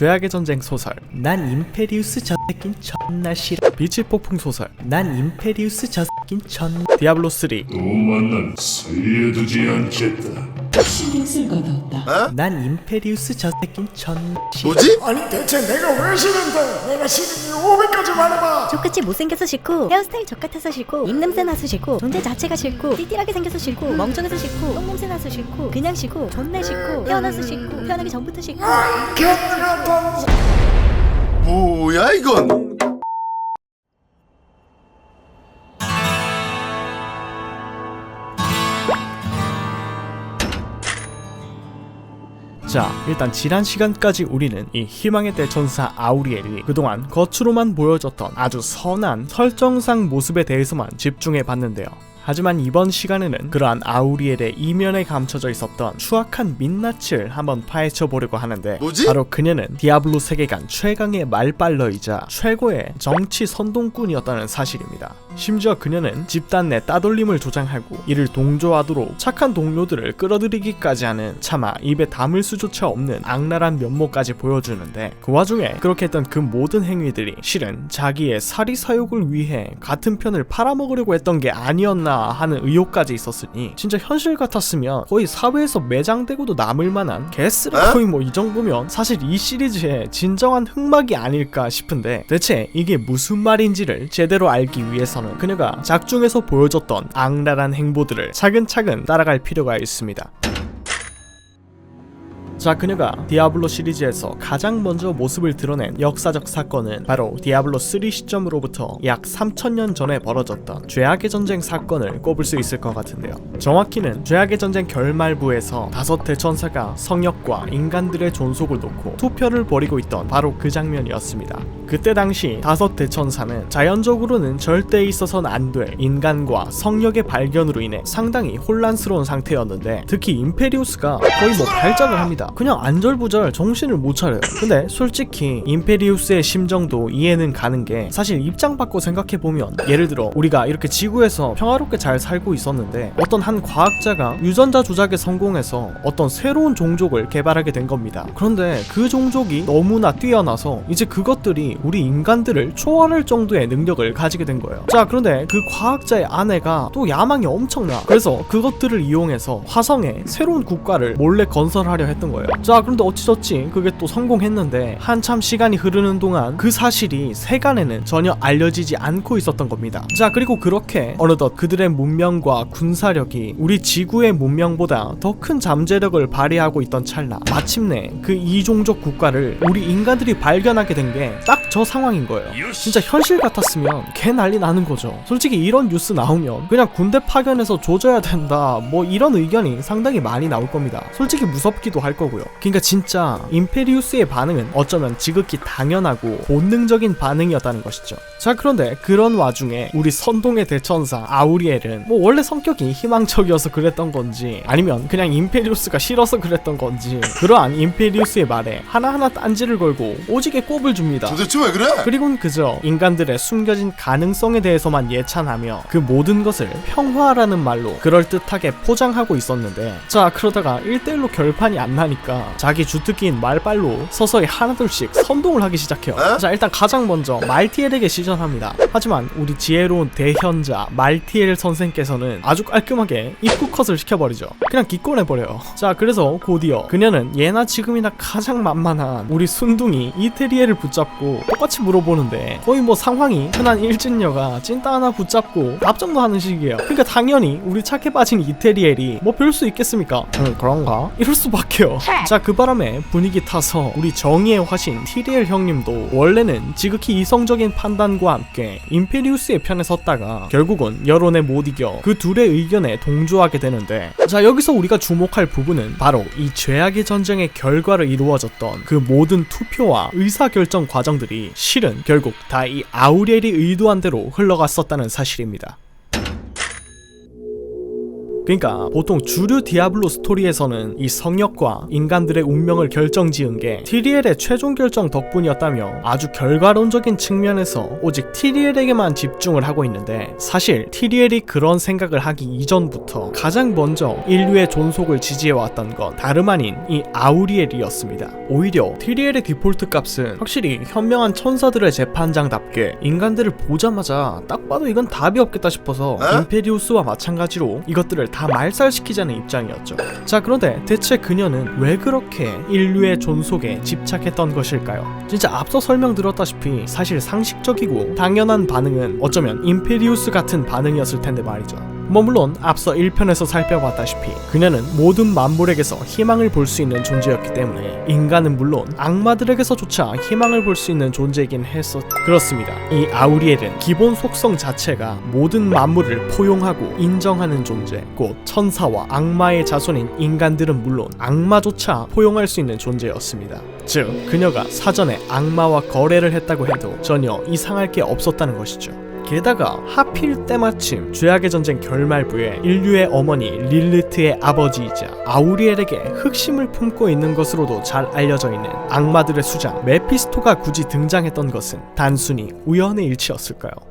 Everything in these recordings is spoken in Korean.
죄악의 전쟁 소설. 난 임페리우스 저 새낀 존나 싫어. 빛의 폭풍 소설. 난 임페리우스 저 새낀 존 디아블로 3 또 만나면 살려두지 않겠다. 신경 쓸것 없다. 난 임페리우스 저 새낀 존 싫어 뭐지? 아니 대체 내가 왜 싫은데 내가 싫은 이유 500가지 말해봐 족같이 못생겨서 싫고 헤어스타일 족같아서 싫고 입냄새 나서 싫고 존재 자체가 싫고 띠띠하게 생겨서 싫고 멍청해서 싫고 똥냄새 나서 싫고 그냥 싫고 존나 싫고 태어나서 싫고 태어나기 전부터 싫고 뭐야 이건? 자 일단 지난 시간까지 우리는 이 희망의 대천사 아우리엘이 그동안 겉으로만 보여줬던 아주 선한 설정상 모습에 대해서만 집중해 봤는데요 하지만 이번 시간에는 그러한 아우리엘의 이면에 감춰져 있었던 추악한 민낯을 한번 파헤쳐 보려고 하는데 뭐지? 바로 그녀는 디아블로 세계관 최강의 말빨러이자 최고의 정치 선동꾼이었다는 사실입니다. 심지어 그녀는 집단 내 따돌림을 조장하고 이를 동조하도록 착한 동료들을 끌어들이기까지 하는 차마 입에 담을 수조차 없는 악랄한 면모까지 보여주는데 그 와중에 그렇게 했던 그 모든 행위들이 실은 자기의 사리 사욕을 위해 같은 편을 팔아먹으려고 했던 게 아니었나 하는 의혹까지 있었으니 진짜 현실 같았으면 거의 사회에서 매장되고도 남을 만한 개쓰레 에? 거의 뭐 이 정도면 사실 이 시리즈의 진정한 흑막이 아닐까 싶은데 대체 이게 무슨 말인지를 제대로 알기 위해서는 그녀가 작중에서 보여줬던 악랄한 행보들을 차근차근 따라갈 필요가 있습니다. 자, 그녀가 디아블로 시리즈에서 가장 먼저 모습을 드러낸 역사적 사건은 바로 디아블로 3 시점으로부터 약 3000년 전에 벌어졌던 죄악의 전쟁 사건을 꼽을 수 있을 것 같은데요. 정확히는 죄악의 전쟁 결말부에서 다섯 대천사가 성역과 인간들의 존속을 놓고 투표를 벌이고 있던 바로 그 장면이었습니다. 그때 당시 다섯 대천사는 자연적으로는 절대 있어서는 안될 인간과 성역의 발견으로 인해 상당히 혼란스러운 상태였는데 특히 임페리우스가 거의 뭐 발작을 합니다. 그냥 안절부절 정신을 못 차려요. 근데 솔직히 임페리우스의 심정도 이해는 가는 게 사실 입장 바꿔 생각해 보면 예를 들어 우리가 이렇게 지구에서 평화롭게 잘 살고 있었는데 어떤 한 과학자가 유전자 조작에 성공해서 어떤 새로운 종족을 개발하게 된 겁니다. 그런데 그 종족이 너무나 뛰어나서 이제 그것들이 우리 인간들을 초월할 정도의 능력을 가지게 된 거예요. 자, 그런데 그 과학자의 아내가 또 야망이 엄청나. 그래서 그것들을 이용해서 화성에 새로운 국가를 몰래 건설하려 했던 거예요. 자, 그런데 어찌저찌 그게 또 성공했는데 한참 시간이 흐르는 동안 그 사실이 세간에는 전혀 알려지지 않고 있었던 겁니다. 자, 그리고 그렇게 어느덧 그들의 문명과 군사력이 우리 지구의 문명보다 더 큰 잠재력을 발휘하고 있던 찰나 마침내 그 이종족 국가를 우리 인간들이 발견하게 된 게 딱저 상황인 거예요. 진짜 현실 같았으면 개 난리 나는 거죠. 솔직히 이런 뉴스 나오면 그냥 군대 파견해서 조져야 된다 뭐 이런 의견이 상당히 많이 나올 겁니다. 솔직히 무섭기도 할 거고요. 그러니까 진짜 임페리우스의 반응은 어쩌면 지극히 당연하고 본능적인 반응이었다는 것이죠. 자 그런데 그런 와중에 우리 선동의 대천사 아우리엘은 뭐 원래 성격이 희망적이어서 그랬던 건지 아니면 그냥 임페리우스가 싫어서 그랬던 건지 그러한 임페리우스의 말에 하나하나 딴지를 걸고 오지게 꼽을 줍니다. 도대체 왜 그래? 그리곤 그저 인간들의 숨겨진 가능성에 대해서만 예찬하며 그 모든 것을 평화라는 말로 그럴듯하게 포장하고 있었는데 자 그러다가 1대1로 결판이 안 나니까 자기 주특기인 말빨로 서서히 하나둘씩 선동을 하기 시작해요 에? 자 일단 가장 먼저 말티엘에게 시전합니다 하지만 우리 지혜로운 대현자 말티엘 선생께서는 아주 깔끔하게 입구 컷을 시켜버리죠 그냥 기권해버려요 자 그래서 곧이어 그녀는 예나 지금이나 가장 만만한 우리 순둥이 이태리에를 붙잡고 똑같이 물어보는데 거의 뭐 상황이 흔한 일진녀가 찐따 하나 붙잡고 답정도 하는 식이에요. 그러니까 당연히 우리 착해 빠진 이태리엘이 뭐 별 수 있겠습니까? 음 그런가? 이럴 수밖에요. 자 그 바람에 분위기 타서 우리 정의의 화신 티리엘 형님도 원래는 지극히 이성적인 판단과 함께 임페리우스의 편에 섰다가 결국은 여론에 못 이겨 그 둘의 의견에 동조하게 되는데 자 여기서 우리가 주목할 부분은 바로 이 죄악의 전쟁의 결과를 이루어졌던 그 모든 투표와 의사결정 과정들이 실은 결국 다 이 아우리엘이 의도한 대로 흘러갔었다는 사실입니다. 그러니까 보통 주류 디아블로 스토리에서는 이 성역과 인간들의 운명을 결정지은 게 티리엘의 최종 결정 덕분이었다며 아주 결과론적인 측면에서 오직 티리엘에게만 집중을 하고 있는데 사실 티리엘이 그런 생각을 하기 이전부터 가장 먼저 인류의 존속을 지지해왔던 건 다름 아닌 이 아우리엘이었습니다. 오히려 티리엘의 디폴트 값은 확실히 현명한 천사들의 재판장답게 인간들을 보자마자 딱 봐도 이건 답이 없겠다 싶어서 임페리우스와 마찬가지로 이것들을 다 말살시키자는 입장이었죠. 자 그런데 대체 그녀는 왜 그렇게 인류의 존속에 집착했던 것일까요? 진짜 앞서 설명드렸다시피 사실 상식적이고 당연한 반응은 어쩌면 임페리우스 같은 반응이었을 텐데 말이죠. 뭐 물론 앞서 1편에서 살펴봤다시피 그녀는 모든 만물에게서 희망을 볼 수 있는 존재였기 때문에 인간은 물론 악마들에게서조차 희망을 볼 수 있는 존재이긴 했었 그렇습니다. 이 아우리엘은 기본 속성 자체가 모든 만물을 포용하고 인정하는 존재 곧 천사와 악마의 자손인 인간들은 물론 악마조차 포용할 수 있는 존재였습니다. 즉 그녀가 사전에 악마와 거래를 했다고 해도 전혀 이상할 게 없었다는 것이죠. 게다가 하필 때마침 죄악의 전쟁 결말부에 인류의 어머니 릴리트의 아버지이자 아우리엘에게 흑심을 품고 있는 것으로도 잘 알려져 있는 악마들의 수장 메피스토가 굳이 등장했던 것은 단순히 우연의 일치였을까요?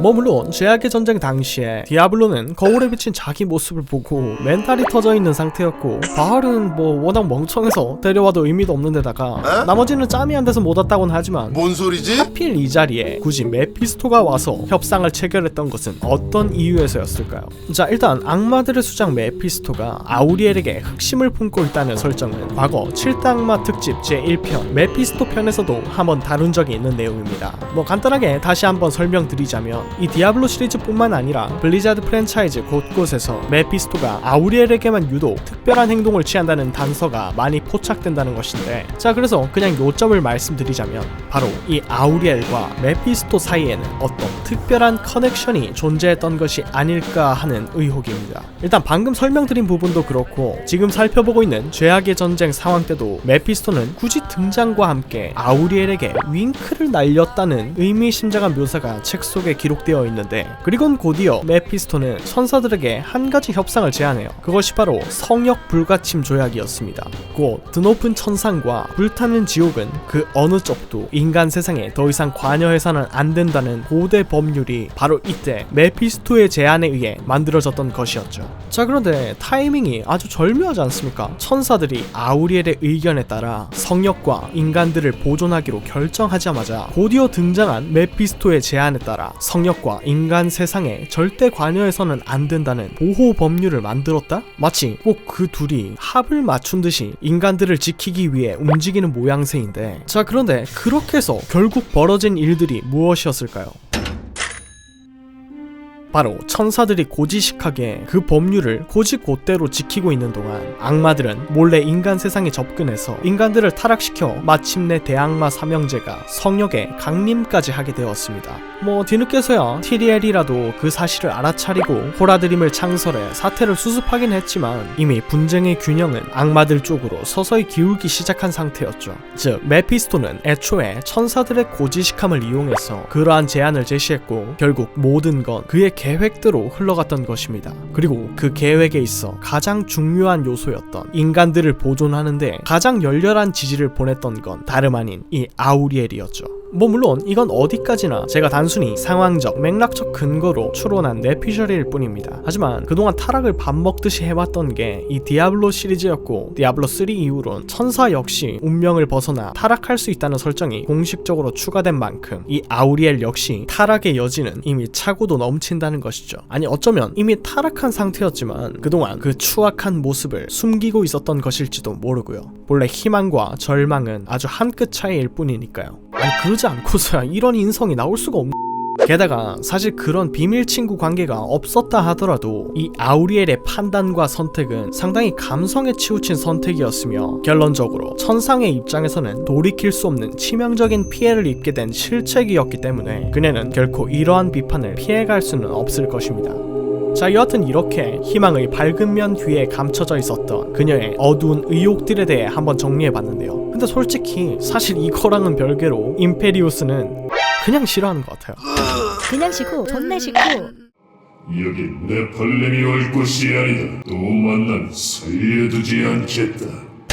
뭐 물론 죄악의 전쟁 당시에 디아블로는 거울에 비친 자기 모습을 보고 멘탈이 터져 있는 상태였고 바알은 뭐 워낙 멍청해서 데려와도 의미도 없는 데다가 나머지는 짬이 안 돼서 못 왔다고는 하지만 뭔 소리지? 하필 이 자리에 굳이 메피스토가 와서 협상을 체결했던 것은 어떤 이유에서였을까요? 자 일단 악마들의 수장 메피스토가 아우리엘에게 흑심을 품고 있다는 설정은 과거 7대 악마 특집 제1편 메피스토 편에서도 한번 다룬 적이 있는 내용입니다. 뭐 간단하게 다시 한번 설명드리자면 이 디아블로 시리즈뿐만 아니라 블리자드 프랜차이즈 곳곳에서 메피스토가 아우리엘에게만 유독 특별한 행동을 취한다는 단서가 많이 포착된다는 것인데 자 그래서 그냥 요점을 말씀드리자면 바로 이 아우리엘과 메피스토 사이에는 어떤 특별한 커넥션이 존재했던 것이 아닐까 하는 의혹입니다. 일단 방금 설명드린 부분도 그렇고 지금 살펴보고 있는 죄악의 전쟁 상황 때도 메피스토는 굳이 등장과 함께 아우리엘에게 윙크를 날렸다는 의미심장한 묘사가 책 속에 기록 되어 있는데 그리곤 곧이어 메피스토는 천사들에게 한 가지 협상을 제안해요. 그것이 바로 성역 불가침 조약이었습니다. 곧 드높은 천상과 불타는 지옥은 그 어느 쪽도 인간 세상에 더 이상 관여해서는 안 된다는 고대 법률이 바로 이때 메피스토의 제안에 의해 만들어졌던 것이었죠. 자 그런데 타이밍이 아주 절묘하지 않습니까? 천사들이 아우리엘의 의견에 따라 성역과 인간들을 보존하기로 결정하자마자 곧이어 등장한 메피스토의 제안에 따라 성역 과 인간 세상에 절대 관여해서는 안 된다는 보호 법률을 만들었다? 마치 꼭 그 둘이 합을 맞춘 듯이 인간들을 지키기 위해 움직이는 모양새인데 자 그런데 그렇게 해서 결국 벌어진 일들이 무엇이었을까요? 바로 천사들이 고지식하게 그 법률을 고지곧대로 지키고 있는 동안 악마들은 몰래 인간 세상에 접근해서 인간들을 타락시켜 마침내 대악마 삼형제가 성역에 강림까지 하게 되었습니다. 뭐 뒤늦게서야 티리엘이라도 그 사실을 알아차리고 호라드림을 창설해 사태를 수습하긴 했지만 이미 분쟁의 균형은 악마들 쪽으로 서서히 기울기 시작한 상태였죠. 즉 메피스토는 애초에 천사들의 고지식함을 이용해서 그러한 제안을 제시했고 결국 모든 건 그의 계획대로 흘러갔던 것입니다. 그리고 그 계획에 있어 가장 중요한 요소였던 인간들을 보존하는데 가장 열렬한 지지를 보냈던 건 다름 아닌 이 아우리엘이었죠. 뭐 물론 이건 어디까지나 제가 단순히 상황적, 맥락적 근거로 추론한 내피셜일 뿐입니다. 하지만 그동안 타락을 밥 먹듯이 해왔던 게 이 디아블로 시리즈였고 디아블로 3 이후론 천사 역시 운명을 벗어나 타락할 수 있다는 설정이 공식적으로 추가된 만큼 이 아우리엘 역시 타락의 여지는 이미 차고도 넘친다는 것이죠. 아니 어쩌면 이미 타락한 상태였지만 그동안 그 추악한 모습을 숨기고 있었던 것일지도 모르고요. 본래 희망과 절망은 아주 한 끗 차이일 뿐이니까요. 아니 그러지 않고서야 이런 인성이 나올 수가 없. 게다가 사실 그런 비밀 친구 관계가 없었다 하더라도 이 아우리엘의 판단과 선택은 상당히 감성에 치우친 선택이었으며 결론적으로 천상의 입장에서는 돌이킬 수 없는 치명적인 피해를 입게 된 실책이었기 때문에 그녀는 결코 이러한 비판을 피해갈 수는 없을 것입니다. 자 여하튼 이렇게 희망의 밝은 면 뒤에 감춰져 있었던 그녀의 어두운 의혹들에 대해 한번 정리해봤는데요. 근데 솔직히 사실 이거랑은 별개로 임페리우스는 그냥 싫어하는 것 같아요. 그냥 쉬고 돈 내쉬고 여긴 네팔렘이 올 곳이 아니다. 또 만나면 살려두지 않겠다.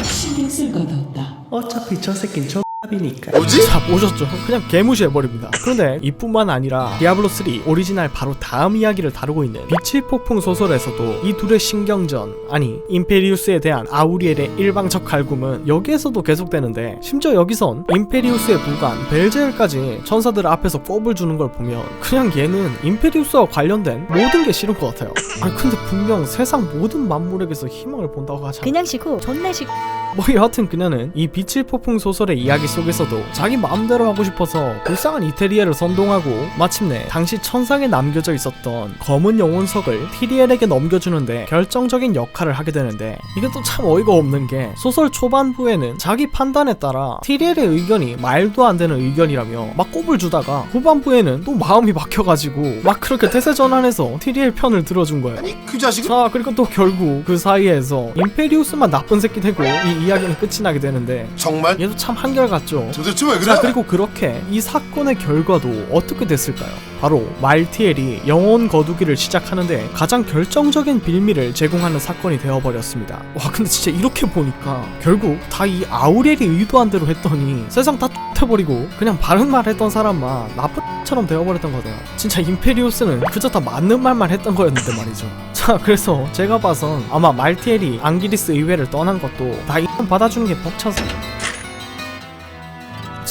신경 쓸것 없다. 어차피 저 새낀 저 이니까 뭐지? 자 보셨죠? 그냥 개무시해버립니다 그런데 이뿐만 아니라 디아블로3 오리지널 바로 다음 이야기를 다루고 있는 빛의 폭풍 소설에서도 이 둘의 신경전 아니 임페리우스에 대한 아우리엘의 일방적 갈굼은 여기에서도 계속되는데 심지어 여기선 임페리우스의 부관 벨제엘까지 천사들 앞에서 꼽을 주는 걸 보면 그냥 얘는 임페리우스와 관련된 모든 게 싫은 것 같아요 아니 근데 분명 세상 모든 만물에게서 희망을 본다고 하잖아 그냥 쉬고 존내 쉬고 뭐 여하튼 그녀는 이 빛의 폭풍 소설의 이야기 속에서도 자기 마음대로 하고 싶어서 불쌍한 이태리에를 선동하고 마침내 당시 천상에 남겨져 있었던 검은 영혼석을 티리엘에게 넘겨주는데 결정적인 역할을 하게 되는데 이게 또참 어이가 없는 게 소설 초반부에는 자기 판단에 따라 티리엘의 의견이 말도 안 되는 의견이라며 막 꼽을 주다가 후반부에는 또 마음이 막혀가지고 막 그렇게 태세 전환해서 티리엘 편을 들어준 거예요. 아니 그 자식은 자 그리고 또 결국 그 사이에서 임페리우스만 나쁜 새끼 되고 이 이야기는 끝이 나게 되는데 정말 얘도 참 한결같죠 도대체 왜 그래? 자 그리고 그렇게 이 사건의 결과도 어떻게 됐을까요? 바로 말티엘이 영혼 거두기를 시작하는데 가장 결정적인 빌미를 제공하는 사건이 되어버렸습니다. 와 근데 진짜 이렇게 보니까 결국 다 이 아우렐이 의도한 대로 했더니 세상 다 X해버리고 그냥 바른 말 했던 사람만 나쁜 처럼 되어버렸던 거네요. 진짜 임페리우스는 그저 다 맞는 말만 했던 거였는데 말이죠. 자 그래서 제가 봐선 아마 말티엘이 앙기리스 의회를 떠난 것도 다 이건 받아주는 게 벅차서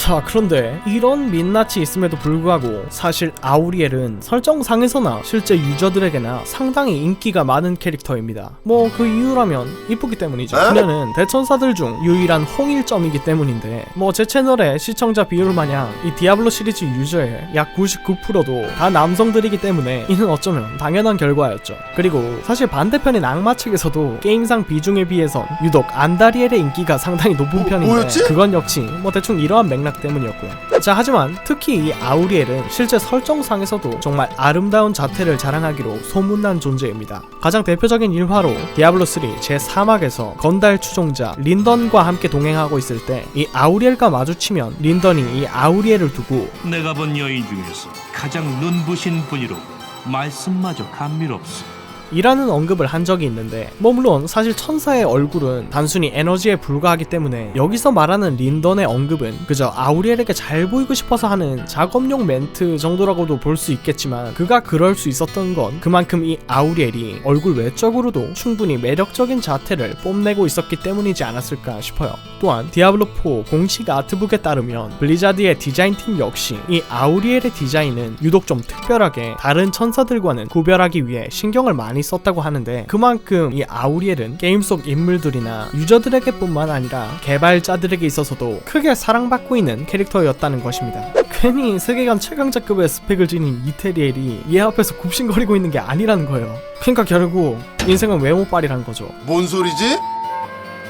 자 그런데 이런 민낯이 있음에도 불구하고 사실 아우리엘은 설정상에서나 실제 유저들에게나 상당히 인기가 많은 캐릭터입니다 뭐 그 이유라면 이쁘기 때문이죠 에? 그녀는 대천사들 중 유일한 홍일점이기 때문인데 뭐 제 채널의 시청자 비율 마냥 이 디아블로 시리즈 유저의 약 99%도 다 남성들이기 때문에 이는 어쩌면 당연한 결과였죠 그리고 사실 반대편인 악마 측에서도 게임상 비중에 비해선 유독 안다리엘의 인기가 상당히 높은 뭐- 편인데? 그건 역시 뭐 대충 이러한 맥락 때문이었고요. 자 하지만 특히 이 아우리엘은 실제 설정상에서도 정말 아름다운 자태를 자랑하기로 소문난 존재입니다. 가장 대표적인 일화로 디아블로3 제 사막에서 건달 추종자 린던과 함께 동행하고 있을 때 이 아우리엘과 마주치면 린던이 이 아우리엘을 두고 내가 본 여인 중에서 가장 눈부신 분이로 말씀마저 감미롭소. 이라는 언급을 한 적이 있는데 뭐 물론 사실 천사의 얼굴은 단순히 에너지에 불과하기 때문에 여기서 말하는 린던의 언급은 그저 아우리엘에게 잘 보이고 싶어서 하는 작업용 멘트 정도라고도 볼 수 있겠지만 그가 그럴 수 있었던 건 그만큼 이 아우리엘이 얼굴 외적으로도 충분히 매력적인 자태를 뽐내고 있었기 때문이지 않았을까 싶어요. 또한 디아블로4 공식 아트북에 따르면 블리자드의 디자인팀 역시 이 아우리엘의 디자인은 유독 좀 특별하게 다른 천사들과는 구별하기 위해 신경을 많이 썼다고 하는데 그만큼 이 아우리엘은 게임 속 인물들이나 유저들에게 뿐만 아니라 개발자들에게 있어서도 크게 사랑받고 있는 캐릭터였다는 것입니다. 괜히 세계관 최강자급의 스펙을 지닌 이태리엘이 얘 앞에서 굽신거리고 있는 게 아니라는 거예요. 그러니까 결국 인생은 외모빨이란 거죠. 뭔 소리지?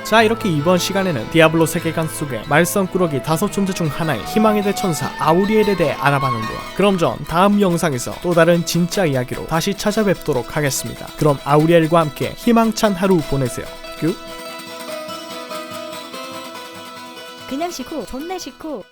자 이렇게 이번 시간에는 디아블로 세계관 속의 말썽꾸러기 다섯 존재 중 하나인 희망의 대천사 아우리엘에 대해 알아봤는데요. 그럼 전 다음 영상에서 또 다른 진짜 이야기로 다시 찾아뵙도록 하겠습니다. 그럼 아우리엘과 함께 희망찬 하루 보내세요. 큐 그냥 쉬고 존내 쉬고